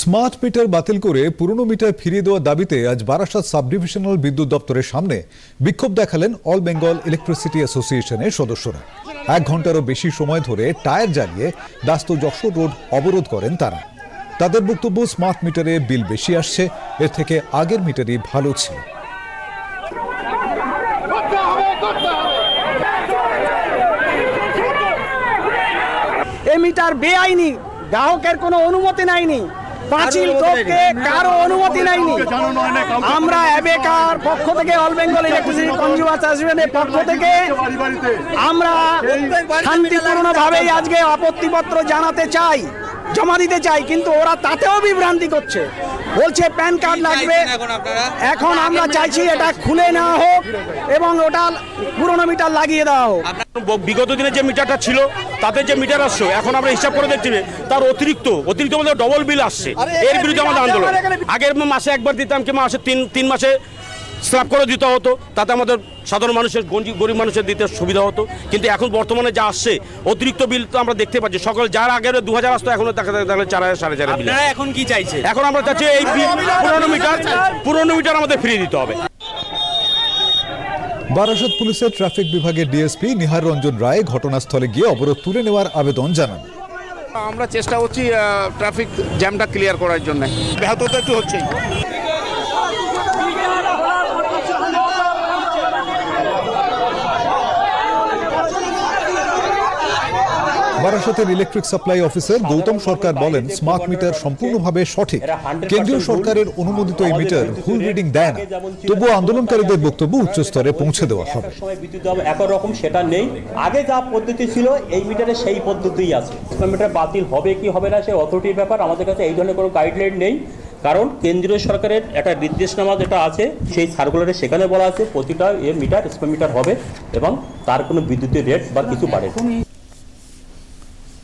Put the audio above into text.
Smart meter বাতিল করে পুরনো মিটার ফিরিয়ে দেওয়ার দাবিতে আজ বারাসাত সাব ডিভিশনাল বিদ্যুৎ দপ্তরের সামনে বিক্ষোভ দেখালেন অল বেঙ্গল ইলেকট্রিসিটি অ্যাসোসিয়েশনের সদস্যরা। এক ঘন্টারও বেশি সময় ধরে টায়ার জ্বালিয়ে ব্যস্ত যশোর রোড অবরোধ করেন তারা। তাদের বক্তব্য, স্মার্ট মিটারে বিল বেশি আসছে, এর থেকে আগের মিটারই ভালো ছিল। এই মিটার বেআইনি, গ্রাহকের কোনো অনুমতি নাইনি পাঁচিল টপকে কারও অনুমতি নাইনি আমরা এবেকার পক্ষ থেকে অল বেঙ্গল ইলেকট্রিসিটি কনজিউমার অ্যাসোসিয়েশনের পক্ষ থেকে। আমরা শান্তিপূর্ণভাবেই আজকে আপত্তিপত্র জানাতে চাই জমা দিতে চাই কিন্তু ওরা তাতেও বিভ্রান্তি করছে। বলছে প্যান কার্ড লাগবে। এখন আমরা চাইছি এটা খুলে নেওয়া হোক এবং ওটা পুরোনো মিটার লাগিয়ে দেওয়া হোক। বিগত দিনে যে মিটারটা ছিল তাতে যে মিটার আসছে এখন আমরা হিসাব করে দেখছি তার অতিরিক্ত অতিরিক্ত আমাদের ডবল বিল আসছে। এর বিরুদ্ধে আমাদের আন্দোলন। আগের মাসে একবার দিতাম কি মাসে তিন তিন মাসে স্ল্যাব করে দিতে হতো। তাতে আমাদের সাধারণ মানুষের গঞ্জি- গরিব মানুষের দিতে সুবিধা হতো। কিন্তু এখন বর্তমানে যা আসছে অতিরিক্ত বিল তো আমরা দেখতে পাচ্ছি। সকল যার আগের দু হাজার আসতো এখনও দেখা দেখা চার হাজার সাড়ে চার হাজার বিল এখন কি চাইছে এখন আমরা চাচ্ছি এই পুরোনো মিটার পুরোনো মিটার আমাদের ফিরিয়ে দিতে হবে। বারাসত পুলিশের ট্রাফিক বিভাগের ডিএসপি নিহার রঞ্জন রায় ঘটনাস্থলে গিয়ে অবরোধ তুলে নেওয়ার আবেদন জানান। আমরা চেষ্টা করছি ট্রাফিক জ্যামটা ক্লিয়ার করার জন্য। ব্যাহত তো একটু হচ্ছেই। বারাসাতের electric supply officer Goutam Sarkar বলেন স্মার্ট মিটার সম্পূর্ণভাবে সঠিক। কেন্দ্রীয় সরকারের অনুমোদিত এই মিটার ভুল রিডিং দেয় না। তবুও আন্দোলনকারীদের বক্তব্য উচ্চ স্তরে পৌঁছে দেওয়া হবে। সময় বিদ্যুৎ দেওয়া একই রকম সেটা নেই। আগে যা পদ্ধতি ছিল এই মিটারে সেই পদ্ধতিই আছে। মিটার বাতিল হবে কি হবে না সে অথরিটির ব্যাপার। আমাদের কাছে এই ধরনের কোনো গাইডলাইন নেই। কারণ কেন্দ্রীয় সরকারের একটা নির্দেশনামা যেটা আছে সেই সার্কুলারে সেখানে বলা আছে প্রতিটা এ মিটার স্কোয়ার মিটার হবে এবং তার কোনো বিদ্যুতের রেট বা কিছু বাড়ে